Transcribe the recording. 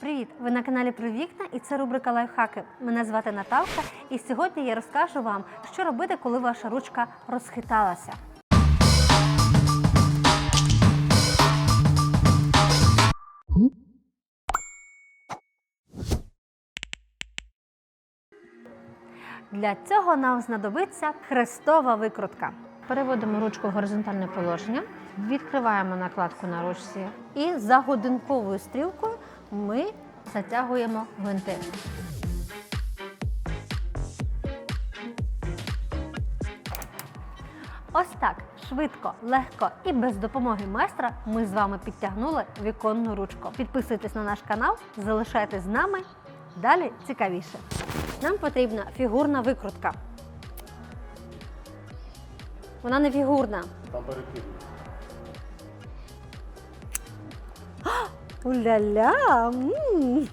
Привіт! Ви на каналі про вікна і це рубрика Лайфхаки. Мене звати Наталка, і сьогодні я розкажу вам, що робити, коли ваша ручка розхиталася. Для цього нам знадобиться хрестова викрутка. Переводимо ручку в горизонтальне положення, відкриваємо накладку на ручці і за годинковою стрілкою ми затягуємо гвинти. Ось так швидко, легко і без допомоги майстра ми з вами підтягнули віконну ручку. Підписуйтесь на наш канал, залишайтесь з нами. Далі цікавіше. Нам потрібна фігурна викрутка. Вона не фігурна. Там перекид. Ulala! Mm.